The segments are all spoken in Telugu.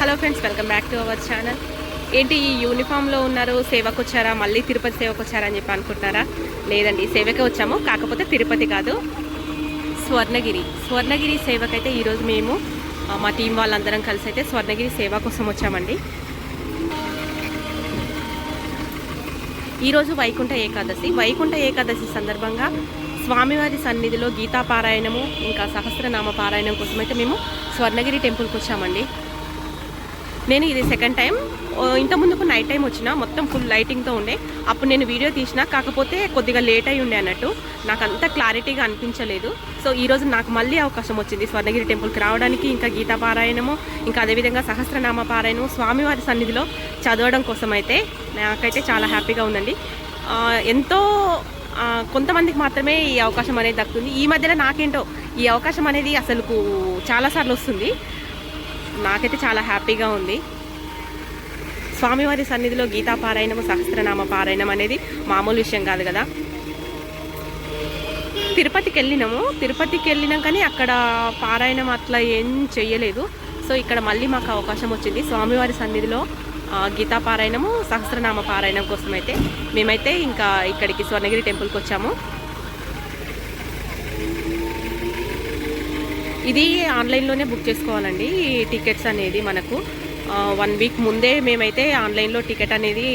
Hello friends welcome back to our channel ఏంటి ఈ యూనిఫామ్లో ఉన్నారు సేవకు వచ్చారా మళ్ళీ తిరుపతి సేవకు వచ్చారా అని చెప్పి అనుకుంటున్నారా? లేదండి సేవకే వచ్చాము కాకపోతే తిరుపతి కాదు స్వర్ణగిరి. స్వర్ణగిరి సేవకైతే ఈరోజు మేము మా టీం వాళ్ళందరం కలిసి అయితే స్వర్ణగిరి సేవ కోసం వచ్చామండి. ఈరోజు వైకుంఠ ఏకాదశి. వైకుంఠ ఏకాదశి సందర్భంగా స్వామివారి సన్నిధిలో గీతా పారాయణము ఇంకా సహస్రనామ పారాయణం కోసమైతే మేము స్వర్ణగిరి టెంపుల్కి వచ్చామండి. నేను ఇది సెకండ్ టైం ఇంతకుముందుకు ఇంత ముందుకు నైట్ టైం వచ్చిన మొత్తం ఫుల్ లైటింగ్తో ఉండే. అప్పుడు నేను వీడియో తీసిన కాకపోతే కొద్దిగా లేట్ అయి ఉండే అన్నట్టు. నాకు అంత క్లారిటీగా అనిపించలేదు. సో ఈరోజు నాకు మళ్ళీ అవకాశం వచ్చింది స్వర్ణగిరి టెంపుల్కి రావడానికి ఇంకా గీతా పారాయణము ఇంకా అదేవిధంగా సహస్రనామ పారాయణము స్వామివారి సన్నిధిలో చదవడం కోసం అయితే నాకైతే చాలా హ్యాపీగా ఉందండి. ఎంతో కొంతమందికి మాత్రమే ఈ అవకాశం అనేది దక్కుతుంది. ఈ మధ్యలో నాకేంటో ఈ అవకాశం అనేది అసలు చాలాసార్లు వస్తుంది. నాకైతే చాలా హ్యాపీగా ఉంది. స్వామివారి సన్నిధిలో గీతా పారాయణము సహస్రనామ పారాయణం అనేది మామూలు విషయం కాదు కదా. తిరుపతికి వెళ్ళినాము. తిరుపతికి వెళ్ళినాం కానీ అక్కడ పారాయణం అట్లా ఏం చెయ్యలేదు. సో ఇక్కడ మళ్ళీ మాకు అవకాశం వచ్చింది. స్వామివారి సన్నిధిలో గీతా పారాయణము సహస్రనామ పారాయణం కోసం అయితే మేమైతే ఇంకా ఇక్కడికి స్వర్ణగిరి టెంపుల్కి వచ్చాము. ఇది ఆన్లైన్లోనే బుక్ చేసుకోవాలండి. ఈ టికెట్స్ అనేది మనకు వన్ వీక్ ముందే మేమైతే ఆన్లైన్లో టికెట్ అనేది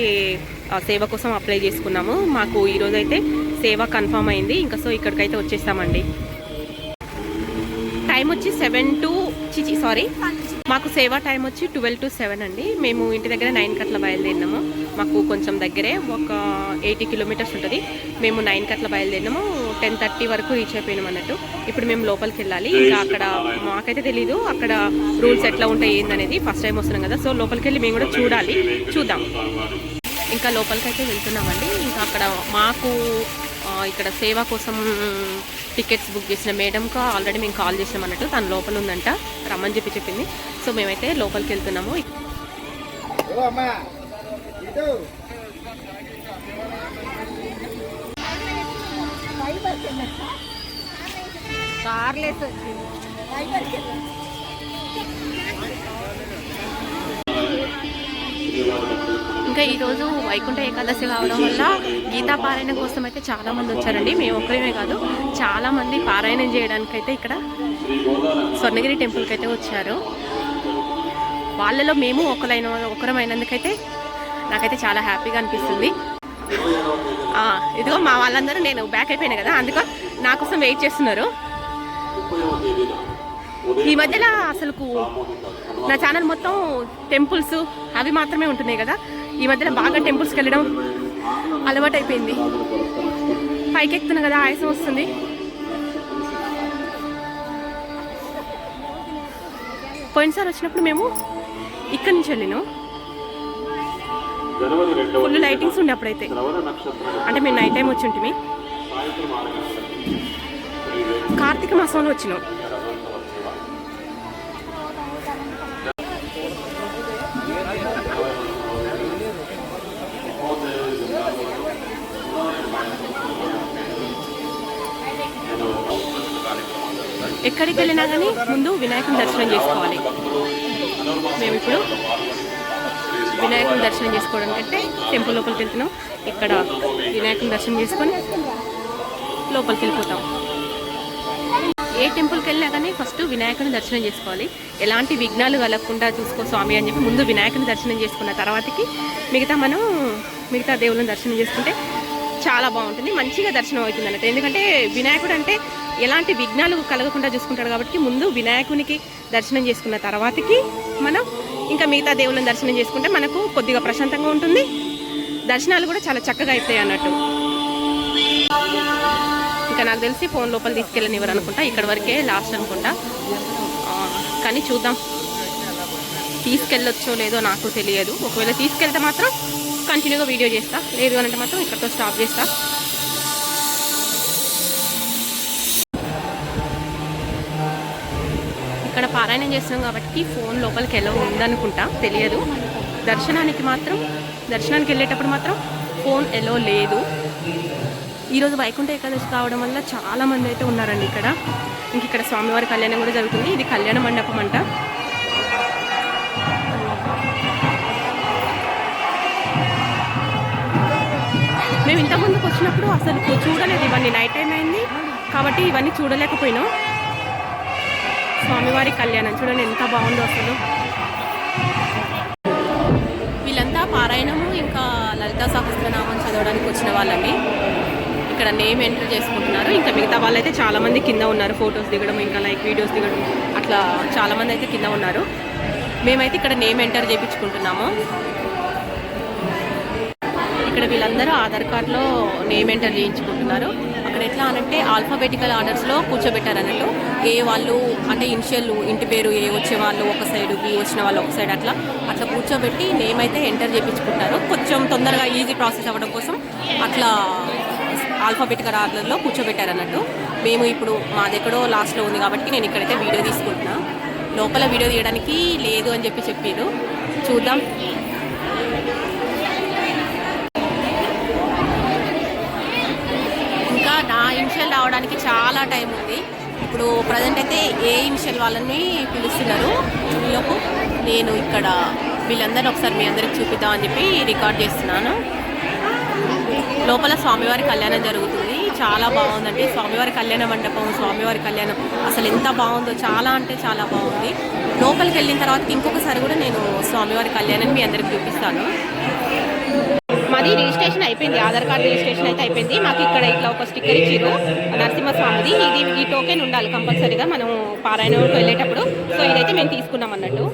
సేవ కోసం అప్లై చేసుకున్నాము. మాకు ఈరోజు అయితే సేవ కన్ఫర్మ్ అయింది. ఇంకా సో ఇక్కడికైతే వచ్చేస్తామండి. టైం వచ్చి సెవెన్ టు చిచి సారీ? మాకు సేవా టైం వచ్చి ట్వెల్వ్ టు సెవెన్ అండి. మేము ఇంటి దగ్గర నైన్ కట్ల బయలుదేరినాము. మాకు కొంచెం దగ్గరే ఒక ఎయిటీ కిలోమీటర్స్ ఉంటుంది. మేము నైన్ కట్ల బయలుదేరినాము. టెన్ థర్టీ వరకు రీచ్ అయిపోయినాం అన్నట్టు. ఇప్పుడు మేము లోపలికి వెళ్ళాలి. ఇంకా అక్కడ మాకైతే తెలీదు. అక్కడ రూల్స్ ఎట్లా ఉంటాయి ఏందనేది ఫస్ట్ టైం వస్తున్నాం కదా. సో లోపలికి వెళ్ళి మేము కూడా చూడాలి. చూద్దాం. ఇంకా లోపలికి అయితే వెళ్తున్నామండి. ఇంకా అక్కడ మాకు ఇక్కడ సేవ కోసం టికెట్స్ బుక్ చేసిన మేడంకు ఆల్రెడీ మేము కాల్ చేసాం అన్నట్టు. తను లోపల ఉందంట. రమ్మని చెప్పి చెప్పింది. సో మేమైతే లోపలికి వెళ్తున్నాము. ఓ అమ్మా ఇటు. కార్లేస్ ఇంకా ఈరోజు వైకుంఠ ఏకాదశి కావడం వల్ల గీతా పారాయణం కోసం అయితే చాలా మంది వచ్చారండి. మేము ఒక్కరిమే కాదు చాలా మంది పారాయణం చేయడానికైతే ఇక్కడ స్వర్ణగిరి టెంపుల్కి అయితే వచ్చారు. వాళ్ళలో మేము ఒకరైన ఒకరమైనందుకైతే నాకైతే చాలా హ్యాపీగా అనిపిస్తుంది. ఇదిగో మా వాళ్ళందరూ నేను బ్యాక్ అయిపోయినా కదా అందుకో నా కోసం వెయిట్ చేస్తున్నారు. ఈ మధ్యలో అసలు నా ఛానల్ మొత్తం టెంపుల్స్ అవి మాత్రమే ఉంటున్నాయి కదా ఈ మధ్యన బాగా టెంపుల్స్కి వెళ్ళడం అలవాటు అయిపోయింది పైకి కదా ఆయాసం వస్తుంది. పోయినసారి వచ్చినప్పుడు మేము ఇక్కడి నుంచి వెళ్ళినాం. ఫుల్ లైటింగ్స్ ఉండే అప్పుడైతే. అంటే మేము నైట్ టైం వచ్చి ఉంటుంది కార్తీక మాసంలో వచ్చినాం. ఎక్కడికి వెళ్ళినా కానీ ముందు వినాయకుని దర్శనం చేసుకోవాలి. మేము ఇప్పుడు వినాయకుని దర్శనం చేసుకోవడం కంటే టెంపుల్ లోపలికి వెళ్తున్నాం. ఇక్కడ వినాయకుని దర్శనం చేసుకొని లోపలికి వెళ్ళిపోతాం. ఏ టెంపుల్కి వెళ్ళినా కానీ ఫస్ట్ వినాయకుని దర్శనం చేసుకోవాలి. ఎలాంటి విఘ్నాలు కలగకుండా చూసుకో స్వామి అని చెప్పి ముందు వినాయకుని దర్శనం చేసుకున్న తర్వాతకి మిగతా మనం మిగతా దేవుళ్ళని దర్శనం చేసుకుంటే చాలా బాగుంటుంది. మంచిగా దర్శనం అవుతుంది అన్నట్టు. ఎందుకంటే వినాయకుడు అంటే ఎలాంటి విఘ్నాలు కలగకుండా చూసుకుంటాడు కాబట్టి ముందు వినాయకునికి దర్శనం చేసుకున్న తర్వాతకి మనం ఇంకా మిగతా దేవుళ్ళని దర్శనం చేసుకుంటే మనకు కొద్దిగా ప్రశాంతంగా ఉంటుంది. దర్శనాలు కూడా చాలా చక్కగా అవుతాయి అన్నట్టు. ఇంకా నాకు తెలిసి ఫోన్ లోపల తీసుకెళ్ళనివ్వరు అనుకుంటా? ఇక్కడ వరకే లాస్ట్ అనుకుంటా. కానీ చూద్దాం. తీసుకెళ్ళొచ్చో లేదో నాకు తెలియదు. ఒకవేళ తీసుకెళ్తే మాత్రం కంటిన్యూగా వీడియో చేస్తా. లేదు అంటే మాత్రం ఇక్కడితో స్టాప్ చేస్తా. పారాయణం చేస్తున్నాం కాబట్టి ఫోన్ లోపలికి ఎలా ఉందనుకుంటా తెలియదు. దర్శనానికి మాత్రం దర్శనానికి వెళ్ళేటప్పుడు మాత్రం ఫోన్ ఎలా లేదు. ఈరోజు వైకుంఠ ఏకాదశి కావడం వల్ల చాలామంది అయితే ఉన్నారండి ఇక్కడ. ఇంక ఇక్కడ స్వామివారి కళ్యాణం కూడా జరుగుతుంది. ఇది కళ్యాణ మండపం అంట. మేము ఇంతకుముందుకు వచ్చినప్పుడు అసలు చూడలేదు. ఇవన్నీ నైట్ టైం అయింది. కాబట్టి ఇవన్నీ చూడలేకపోయినాం. స్వామివారి కళ్యాణం. చూడండి ఎంత బాగుందో అసలు. వీళ్ళంతా పారాయణము ఇంకా లలితా సహస్రనామం చదవడానికి వచ్చిన వాళ్ళండి. ఇక్కడ నేమ్ ఎంటర్ చేసుకుంటున్నారు. ఇంకా మిగతా వాళ్ళైతే చాలామంది కింద ఉన్నారు. ఫొటోస్ దిగడం ఇంకా లైక్ వీడియోస్ దిగడం. అట్లా చాలామంది అయితే కింద ఉన్నారు. మేమైతే ఇక్కడ నేమ్ ఎంటర్ చేయించుకుంటున్నాము. ఇక్కడ వీళ్ళందరూ ఆధార్ కార్డులో నేమ్ ఎంటర్ చేయించుకుంటున్నారు. ఎట్లా అనంటే ఆల్ఫాబెటికల్ ఆర్డర్స్లో కూర్చోబెట్టారు అన్నట్టు ఏ వాళ్ళు అంటే ఇనిషియల్ ఇంటి పేరు ఏ వచ్చే వాళ్ళు ఒక సైడ్ బి వచ్చిన వాళ్ళు ఒక సైడ్ అట్లా. అట్లా కూర్చోబెట్టి నేమ్ అయితే ఎంటర్ చేయించుకుంటారు కొంచెం తొందరగా ఈజీ ప్రాసెస్ అవ్వడం కోసం అట్లా ఆల్ఫాబెటికల్ ఆర్డర్లో కూర్చోబెట్టారు అన్నట్టు మేము ఇప్పుడు మాది ఎక్కడో లాస్ట్లో ఉంది కాబట్టి నేను ఇక్కడైతే వీడియో తీసుకుంటున్నా. లోపల వీడియో తీయడానికి లేదు అని చెప్పి చెప్పారు చూద్దాం. నా ఇనిషియల్ రావడానికి చాలా టైం ఉంది. ఇప్పుడు ప్రజెంట్ అయితే ఏ ఇనిషియల్ వాళ్ళని పిలుస్తున్నారు? ఈలోపు నేను ఇక్కడ వీళ్ళందరూ ఒకసారి మీ అందరికి చూపిద్దామని చెప్పి రికార్డ్ చేస్తున్నాను. లోపల స్వామివారి కళ్యాణం జరుగుతుంది. చాలా బాగుందండి. స్వామివారి కళ్యాణ మండపం స్వామివారి కళ్యాణం అసలు ఎంత బాగుందో చాలా అంటే చాలా బాగుంది. లోపలికి వెళ్ళిన తర్వాత ఇంకొకసారి కూడా నేను స్వామివారి కళ్యాణం మీ అందరికి చూపిస్తాను. అది రిజిస్ట్రేషన్ అయిపోయింది. ఆధార్ కార్డు రిజిస్ట్రేషన్ అయితే అయిపోయింది. మాకు ఇక్కడ ఇట్లా ఒక స్టిక్కర్ ఇచ్చారు నరసింహస్వామిది. ఇది ఈ టోకెన్ ఉండాలి కంపల్సరీగా మనం పారాయణకు వెళ్ళేటప్పుడు. సో ఇదైతే మేము తీసుకున్నాం అన్నట్టు.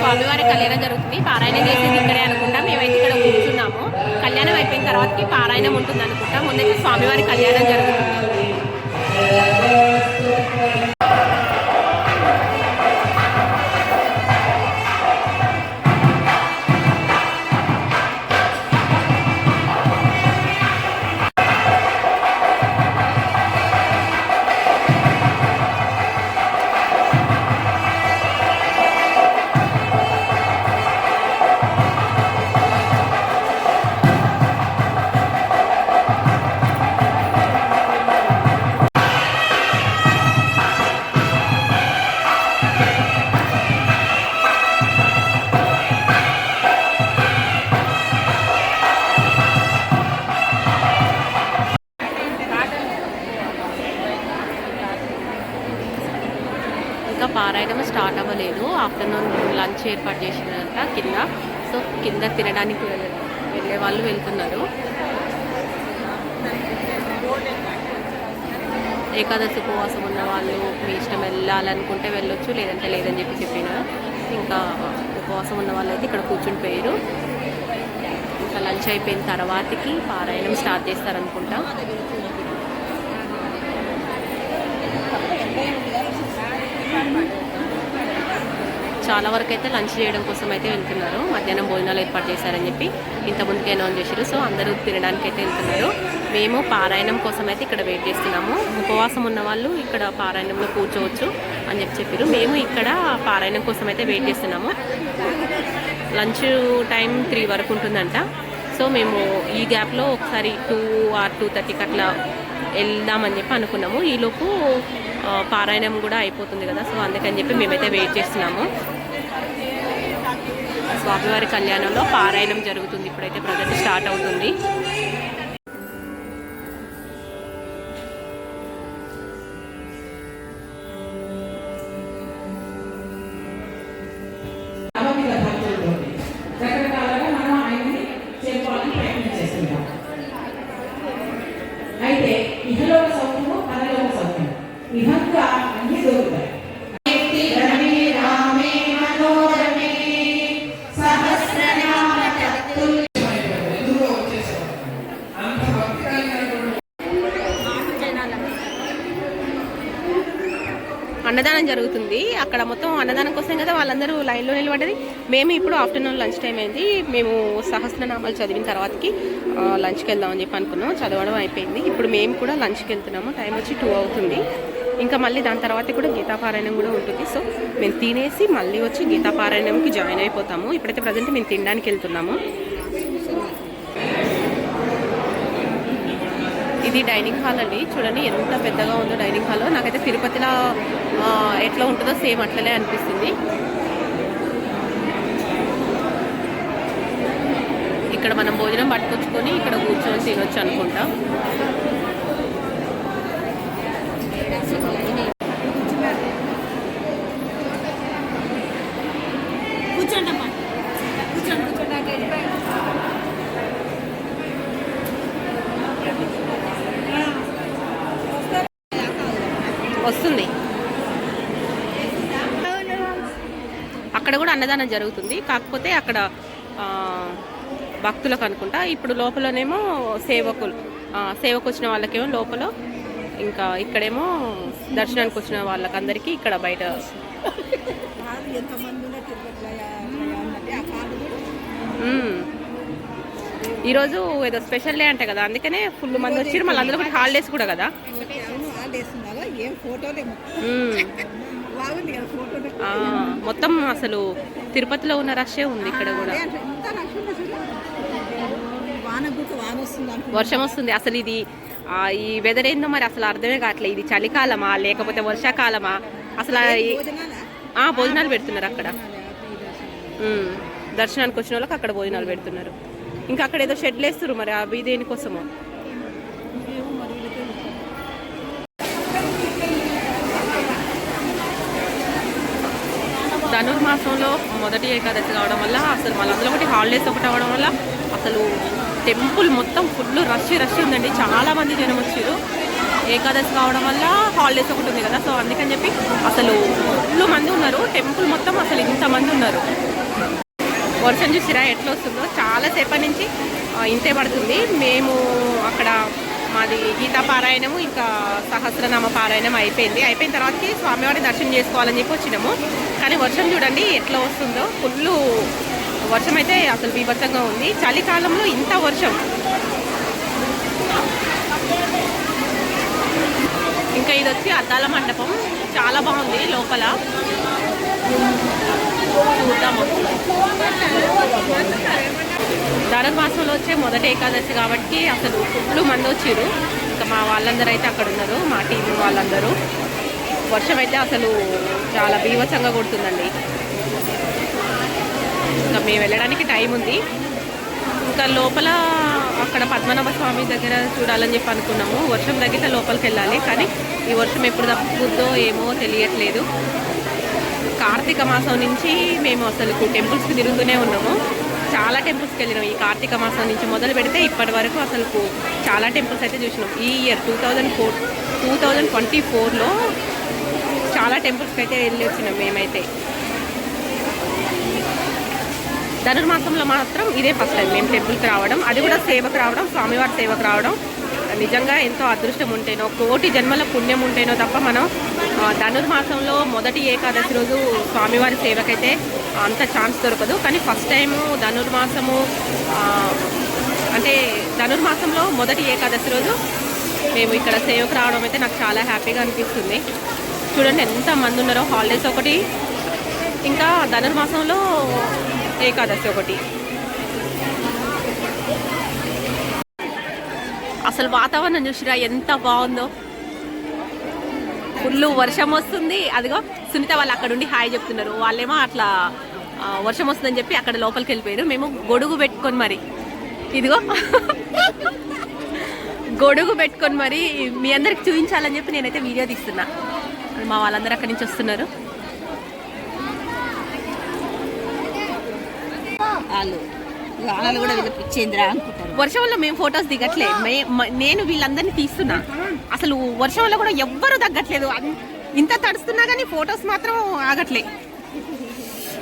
స్వామివారి కళ్యాణం జరుగుతుంది. పారాయణం చేసేది ఇక్కడే అనుకుంటా. మేమైతే ఇక్కడ కూర్చున్నాము. కళ్యాణం అయిపోయిన తర్వాతకి పారాయణం ఉంటుంది అనుకుంటా. ముందైతే స్వామివారి కళ్యాణం జరుగుతుంది. లంచ్ ఏర్పాటు చేసినారంట కింద. సో కింద తినడానికి వెళ్ళే వాళ్ళు వెళ్తున్నారు. ఏకాదశి ఉపవాసం ఉన్న వాళ్ళు మీ ఇష్టం వెళ్ళాలనుకుంటే వెళ్ళొచ్చు లేదంటే లేదని చెప్పి చెప్పిన. ఇంకా ఉపవాసం ఉన్న వాళ్ళు అయితే ఇక్కడ కూర్చుని పోయారు. ఇంకా లంచ్ అయిపోయిన తర్వాతకి పారాయణం స్టార్ట్ చేస్తారనుకుంటా. చాలా వరకు అయితే లంచ్ చేయడం కోసం అయితే వెళ్తున్నారు. మధ్యాహ్నం భోజనాలు ఏర్పాటు చేశారని చెప్పి ఇంత ముందుకే అనౌన్స్ చేశారు. సో అందరూ తినడానికి అయితే వెళ్తున్నారు. మేము పారాయణం కోసం అయితే ఇక్కడ వెయిట్ చేస్తున్నాము. ఉపవాసం ఉన్న వాళ్ళు ఇక్కడ పారాయణంలో కూర్చోవచ్చు అని చెప్పి చెప్పారు. మేము ఇక్కడ పారాయణం కోసం అయితే వెయిట్ చేస్తున్నాము. లంచ్ టైం త్రీ వరకు ఉంటుందంట. సో మేము ఈ గ్యాప్లో ఒకసారి టూ ఆర్ టూ థర్టీకి అట్లా వెళ్దామని చెప్పి అనుకున్నాము. ఈలోపు పారాయణం కూడా అయిపోతుంది కదా సో అందుకని చెప్పి మేమైతే వెయిట్ చేస్తున్నాము. స్వామివారి కళ్యాణంలో పారాయణం జరుగుతుంది. ఇప్పుడైతే ప్రజెంట్ స్టార్ట్ అవుతుంది. అన్నదానం అక్కడ మొత్తం అన్నదానం కోసం కదా వాళ్ళందరూ లైన్లో నిలబడ్డది. మేము ఇప్పుడు ఆఫ్టర్నూన్ లంచ్ టైం అయింది. మేము సహస్రనామాలు చదివిన తర్వాతకి లంచ్కి వెళ్దామని చెప్పి అనుకున్నాం చదవడం అయిపోయింది. ఇప్పుడు మేము కూడా లంచ్కి వెళ్తున్నాము. టైం వచ్చి టూ అవుతుంది. ఇంకా మళ్ళీ దాని తర్వాత కూడా గీతాపారాయణం కూడా ఉంటుంది. సో మేము తినేసి మళ్ళీ వచ్చి గీతాపారాయణంకి జాయిన్ అయిపోతాము. ఇప్పుడైతే ప్రజెంట్ మేము తినడానికి వెళ్తున్నాము. ఇది డైనింగ్ హాల్ అండి. చూడండి ఎంత పెద్దగా ఉందో డైనింగ్ హాల్. నాకైతే తిరుపతిలో ఎట్లా ఉంటుందో సేమ్ అట్లనే అనిపిస్తుంది. ఇక్కడ మనం భోజనం పట్టుకొచ్చుకొని ఇక్కడ కూర్చొని తినొచ్చు అనుకుంటా. అక్కడ కూడా అన్నదానం జరుగుతుంది. కాకపోతే అక్కడ భక్తులకు అనుకుంటా ఇప్పుడు లోపలనేమో సేవకులు సేవకు వచ్చిన వాళ్ళకేమో లోపల ఇంకా ఇక్కడేమో దర్శనానికి వచ్చిన వాళ్ళకందరికీ ఇక్కడ బయట. ఈరోజు ఏదో స్పెషల్ డే అంట కదా అందుకనే ఫుల్ మంది వచ్చారు మళ్ళీ అందులో ఒకటి హాలిడేస్ కూడా కదా? మొత్తం అసలు తిరుపతిలో ఉన్న రష్ే ఉంది ఇక్కడ కూడా. వర్షం వస్తుంది. అసలు ఇది ఆ, ఈ వెదర్ ఏందో మరి అసలు అర్థమే కావట్లేదు ఇది చలికాలమా లేకపోతే వర్షాకాలమా? అసలు ఆ భోజనాలా? పెడుతున్నారు అక్కడ. దర్శనానికి వచ్చిన వాళ్ళకి అక్కడ భోజనాలు పెడుతున్నారు. ఇంకా అక్కడ ఏదో షెడ్లు వేస్తారు మరి అవి దేనికోసమో ధనుర్మాసంలో మొదటి ఏకాదశి కావడం వల్ల అసలు మళ్ళీ అందులో ఒకటి హాలిడేస్ ఒకటి అవ్వడం వల్ల అసలు టెంపుల్ మొత్తం ఫుల్ రష్ రష్ ఉందండి. చాలా మంది జనం వచ్చారు. ఏకాదశి కావడం వల్ల హాలిడేస్ ఒకటి ఉంది కదా. సో అందుకని చెప్పి అసలు ఫుల్ మంది ఉన్నారు. టెంపుల్ మొత్తం అసలు ఇంతమంది ఉన్నారు. వర్షం చూసిరా? ఎట్లా వస్తుందో? చాలా సేపటి నుంచి ఇంతే పడుతుంది. మేము అక్కడ మాది గీతా పారాయణము ఇంకా సహస్రనామ పారాయణం అయిపోయింది. అయిపోయిన తర్వాతకి స్వామివారి దర్శనం చేసుకోవాలని చెప్పి వచ్చినాము. కానీ వర్షం చూడండి ఎట్లా వస్తుందో. ఫుల్ వర్షం అయితే అసలు బీభత్సంగా ఉంది. చలికాలంలో ఇంత వర్షం. ఇంకా ఇది వచ్చి అద్దాల మండపం. చాలా బాగుంది లోపల. చూద్దాము. ధనుర్మాసంలో వచ్చే మొదటి ఏకాదశి కాబట్టి అసలు ఫుల్ మంది వచ్చారు ఇంకా మా వాళ్ళందరూ అయితే అక్కడ ఉన్నారు మా టీం వాళ్ళందరూ. వర్షం అయితే అసలు చాలా బీభత్సంగా కొడుతుందండి. ఇంకా మేము వెళ్ళడానికి టైం ఉంది. ఇంకా లోపల అక్కడ పద్మనాభ స్వామి దగ్గర చూడాలని చెప్పి అనుకున్నాము. వర్షం తగ్గితే లోపలికి వెళ్ళాలి కానీ ఈ వర్షం ఎప్పుడు తప్పుద్దో ఏమో తెలియట్లేదు. కార్తీక మాసం నుంచి మేము అసలు టెంపుల్స్కి తిరుగుతూనే ఉన్నాము. చాలా టెంపుల్స్కి వెళ్ళినాం. ఈ కార్తీక మాసం నుంచి మొదలు పెడితే ఇప్పటి వరకు అసలు చాలా టెంపుల్స్ అయితే చూసినాం. ఈ year two thousand four two thousand twenty ఫోర్లో చాలా టెంపుల్స్కి అయితే వెళ్ళి వచ్చినాం మేమైతే. ధనుర్మాసంలో మాత్రం ఇదే ఫస్ట్ టైం మేము టెంపుల్కి రావడం. అది కూడా సేవకు రావడం స్వామివారి సేవకు రావడం. నిజంగా ఎంతో అదృష్టం ఉంటేనో కోటి జన్మల పుణ్యం ఉంటేనో తప్ప మనం ధనుర్మాసంలో మొదటి ఏకాదశి రోజు స్వామివారి సేవకైతే అంత ఛాన్స్ దొరకదు. కానీ ఫస్ట్ టైము ధనుర్మాసము అంటే ధనుర్మాసంలో మొదటి ఏకాదశి రోజు మేము ఇక్కడ సేవకు రావడం అయితే నాకు చాలా హ్యాపీగా అనిపిస్తుంది. చూడండి ఎంత మంది ఉన్నారో. హాలిడేస్ ఒకటి ఇంకా ధనుర్మాసంలో ఏకాదశి ఒకటి. అసలు వాతావరణం చూసిరా ఎంత బాగుందో. ఫుల్ వర్షం వస్తుంది. అదిగో సునీత వాళ్ళు అక్కడ ఉండి హాయ్ చెప్తున్నారు. వాళ్ళేమో అట్లా వర్షం వస్తుందని చెప్పి అక్కడ లోపలికి వెళ్ళిపోయారు. మేము గొడుగు పెట్టుకొని మరి ఇదిగో. గొడుగు పెట్టుకొని మరి మీ అందరికి చూపించాలని చెప్పి నేనైతే వీడియో తీస్తున్నా. మా వాళ్ళందరూ అక్కడి నుంచి వస్తున్నారు. వాళ్ళు వాళ్ళు కూడా వీళ్ళు పిచ్చేంద్రా అనుకుంటారు. వర్షం వల్ల మేము ఫొటోస్ దిగట్లే. మే- మ- నేను వీళ్ళందరినీ తీస్తున్నా. అసలు వర్షం వల్ల కూడా ఎవ్వరు తగ్గట్లేదు. ఇంత తడుస్తున్నా కానీ ఫొటోస్ మాత్రం ఆగట్లే.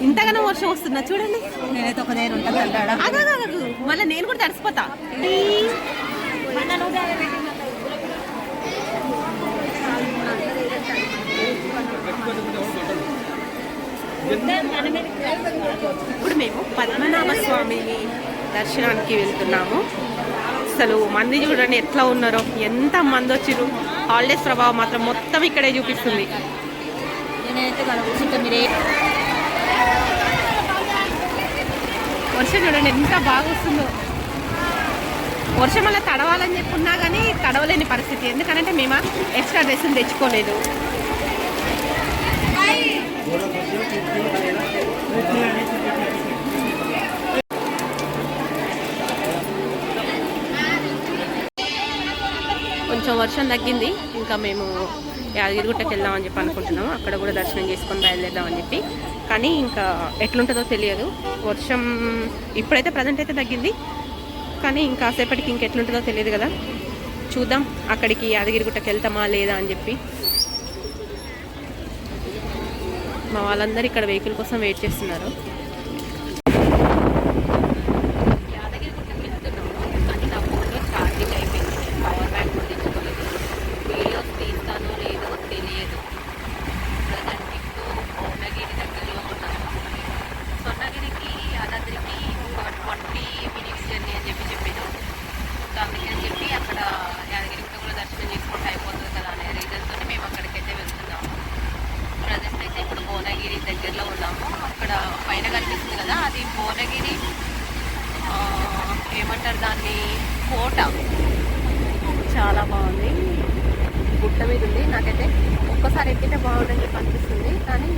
ఇంతగానో వర్షం వస్తున్నా చూడండి. నేనైతే ఒక దగ్గర అన్నాడా ఆగాగాగు మళ్ళీ నేను కూడా తడిసిపోతా. ఇప్పుడు మేము పద్మనాభ స్వామిని దర్శనానికి వెళ్తున్నాము. అసలు మంది చూడండి ఎట్లా ఉన్నారో ఎంత మంది వచ్చిర్రు. హాలిడేస్ ప్రభావం మాత్రం మొత్తం ఇక్కడే చూపిస్తుంది. నేనైతే వర్షం చూడండి ఎంత బాగా వస్తుందో వర్షం అలా తడవాలని చెప్పున్నా కానీ తడవలేని పరిస్థితి. ఎందుకంటే మేము ఎక్స్ట్రా డ్రెస్సులు తెచ్చుకోలేదు. కొంచెం వర్షం తగ్గింది. ఇంకా మేము యాదగిరిగుట్టకి వెళ్దామని చెప్పి అనుకుంటున్నాము. అక్కడ కూడా దర్శనం చేసుకొని బయలుదేరదామని చెప్పి కానీ ఇంకా ఎట్లుంటుందో తెలియదు. వర్షం ఇప్పుడైతే ప్రజెంట్ అయితే తగ్గింది. కానీ ఇంకాసేపటికి ఇంకెట్లుంటుందో తెలియదు కదా. చూద్దాం అక్కడికి యాదగిరిగుట్టకి వెళ్తామా లేదా అని చెప్పి. మా వాళ్ళందరూ ఇక్కడ వెహికల్ కోసం వెయిట్ చేస్తున్నారు యాదగిరిగుట్టకి వెళ్తున్నాము కానీ నా ఫోన్లో ఛార్జింగ్ అయిపోయింది నేను పవర్ బ్యాంక్ కూడా తెచ్చుకోలేదు వీడియోస్ తీస్తానో లేదో తెలియదు ప్రజెంట్ ఇప్పుడు భువనగిరి దగ్గరలో ఉన్నాను స్వర్ణగిరికి యాదాద్రికి ఒక ట్వంటీ మినిట్స్ జర్నీ అని చెప్పి చెప్పాను సో అందుకని చెప్పి అక్కడ యాదగిరిగుట్ట కూడా దర్శనం చేసుకుంటే అయిపోతుంది కదా అనే రీజన్తో మేము అక్కడికైతే వెళ్తున్నాము ప్రజెంట్ అయితే ఇప్పుడు భువనగిరి దగ్గరలో ఉన్నాము అక్కడ పైన కనిపిస్తుంది కదా అది భువనగిరి ఆ, ఏమంటారు దాన్ని కోట. చాలా బాగుంది. గుట్ట మీద ఉంది. నాకైతే ఒక్కసారి ఎక్కితే బాగుందని చెప్పి అనిపిస్తుంది. కానీ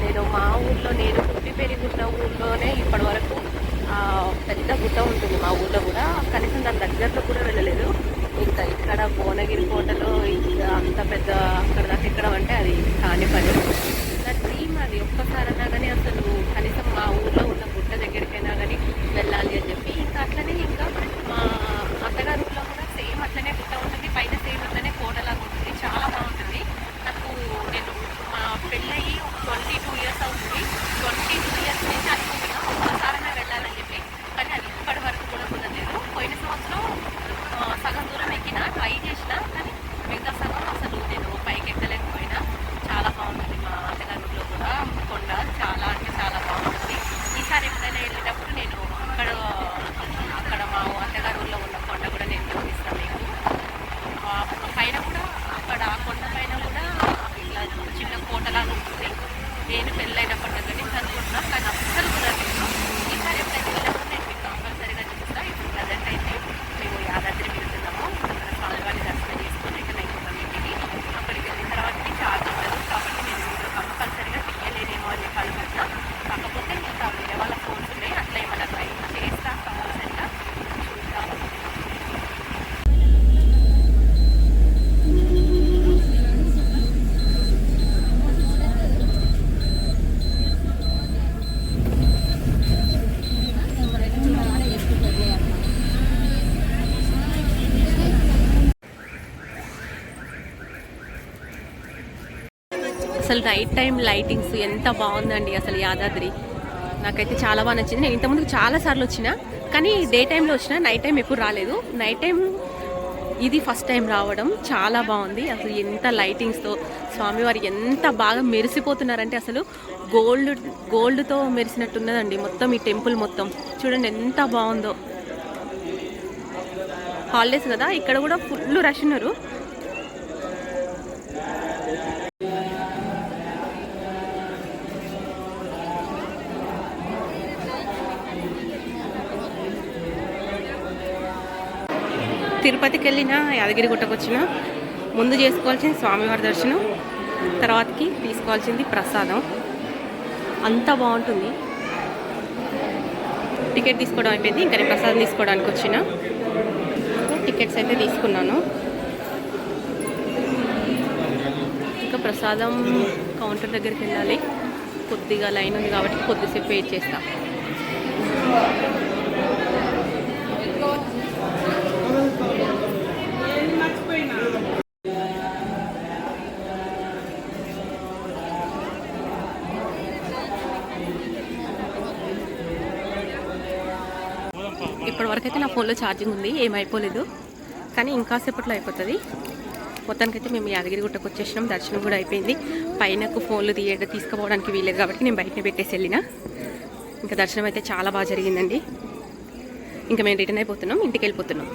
నేను మా ఊర్లో నేను పుట్టి పెరిగిన ఊర్లోనే ఇప్పటి వరకు పెద్ద గుట్ట ఉంటుంది మా ఊర్లో కూడా. కనీసం దాని దగ్గరలో కూడా వెళ్ళలేదు. ఇంకా ఇక్కడ భువనగిరి కోటలో అంత పెద్ద అక్కడ దాకా ఎక్కడం అంటే అది కాని పని. నా డ్రీమ్ అది. ఒక్కసారన్నా కానీ అసలు కనీసం మా ఊర్లో ఉన్న గుట్ట దగ్గరికైనా కానీ వెళ్ళాలి అని చెప్పి. ఇంకా అట్లనే ఇంకా మా అత్తగారు ఊర్లో కూడా సేమ్ అట్లనే గుట్ట ఉంటుంది. పైన సేమ్ అట్లనే కోటలాగా ఉంటుంది. చాలా బాగుంటుంది నాకు నేను మా పెళ్ళయి ట్వంటీ టూ ఇయర్స్ అవుతుంది ట్వంటీ టూ ఇయర్స్ నుంచి అనుకుంటున్నా ఒక్కసారైనా వెళ్ళాలని చెప్పి కానీ అది ఇప్పటి వరకు కూడా కుదరలేదు పోయిన సంవత్సరం ఆ, సగం దూరం ఎక్కిన ట్రై చేసిన కానీ మిగతా సగం అసలు నేను పైకి ఎక్కలేకపోయినా చాలా బాగుంటుంది మా అత్తగారి ఊర్లో కూడా కొండ చాలా అంటే చాలా బాగుంటుంది ఈసారి ఎప్పుడైనా వెళ్ళేటప్పుడు నేను అక్కడ అక్కడ మా అత్తగారి ఊర్లో ఉన్న కొండ కూడా నేను చూపిస్తాను మీకు ఆ పైన కూడా అక్కడ ఆ కొండ పైన కూడా ఇట్లా చిన్న కోటలాగా ఉంటుంది నేను పెళ్ళైనప్పటి దగ్గర నుంచి అనుకుంటున్నాను కానీ అస్సలు కుదరలేదు ఈసారి ఎప్పుడైతే వెళ్ళినప్పుడు నేను మీకు కంపల్సరీగా చూపిస్తాను ఇప్పుడు ప్రజెంట్ అయితే మేము యాదాద్రి వెళ్తున్నాము అక్కడ స్వామివారి దర్శనం చేసుకొని ఇక్కడ అయిపోతాం ఇంటికి అక్కడికి వెళ్ళిన తర్వాత చార్జ్ ఉండదు కాబట్టి నేను ఇప్పుడు కంపల్సరీగా తీయలేనేమో అని చెప్పి అనుకుంటున్నా కాకపోతే ఇంకా వేరే వాళ్ళ ఫోన్స్ ఉన్నాయి అట్లా ఏమైనా ట్రై చేస్తా కంపల్సరీగా చూద్దాం అసలు నైట్ టైం లైటింగ్స్ ఎంత బాగుందండి అసలు యాదాద్రి. నాకైతే చాలా బాగా నచ్చింది. నేను ఇంతకుముందు చాలా సార్లు వచ్చిన కానీ డే టైంలో వచ్చిన నైట్ టైం ఎప్పుడు రాలేదు. నైట్ టైం ఇది ఫస్ట్ టైం రావడం చాలా బాగుంది. అసలు ఎంత లైటింగ్స్తో స్వామివారు ఎంత బాగా మెరిసిపోతున్నారంటే అసలు గోల్డ్ గోల్డ్తో మెరిసినట్టున్నదండి మొత్తం ఈ టెంపుల్ మొత్తం. చూడండి ఎంత బాగుందో. హాలిడేస్ కదా ఇక్కడ కూడా ఫుల్ రష్ ఉన్నారు. తిరుపతికి వెళ్ళిన యాదగిరిగుట్టకు వచ్చిన ముందు చేసుకోవాల్సింది స్వామివారి దర్శనం తర్వాతకి తీసుకోవాల్సింది ప్రసాదం. అంత బాగుంటుంది. టికెట్ తీసుకోవడం అయిపోయింది. ఇంకా నేను ప్రసాదం తీసుకోవడానికి వచ్చిన. టికెట్స్ అయితే తీసుకున్నాను. ఇంకా ప్రసాదం కౌంటర్ దగ్గరికి వెళ్ళాలి. కొద్దిగా లైన్ ఉంది కాబట్టి కొద్దిసేపు వెయిట్ చేస్తాను ఇప్పటి వరకు అయితే నా ఫోన్లో ఛార్జింగ్ ఉంది ఏమైపోలేదు కానీ ఇంకాసేపట్లో అయిపోతుంది. మొత్తానికైతే మేము యాదగిరిగుట్టకు వచ్చేసినాం దర్శనం కూడా అయిపోయింది. పైనకు ఫోన్లు తీయడం తీసుకుపోవడానికి వీలేదు కాబట్టి నేను బయటనే పెట్టేసి వెళ్ళిన. ఇంకా దర్శనం అయితే చాలా బాగా జరిగిందండి. ఇంకా మేము రిటర్న్ అయిపోతున్నాం ఇంటికి వెళ్ళిపోతున్నాం.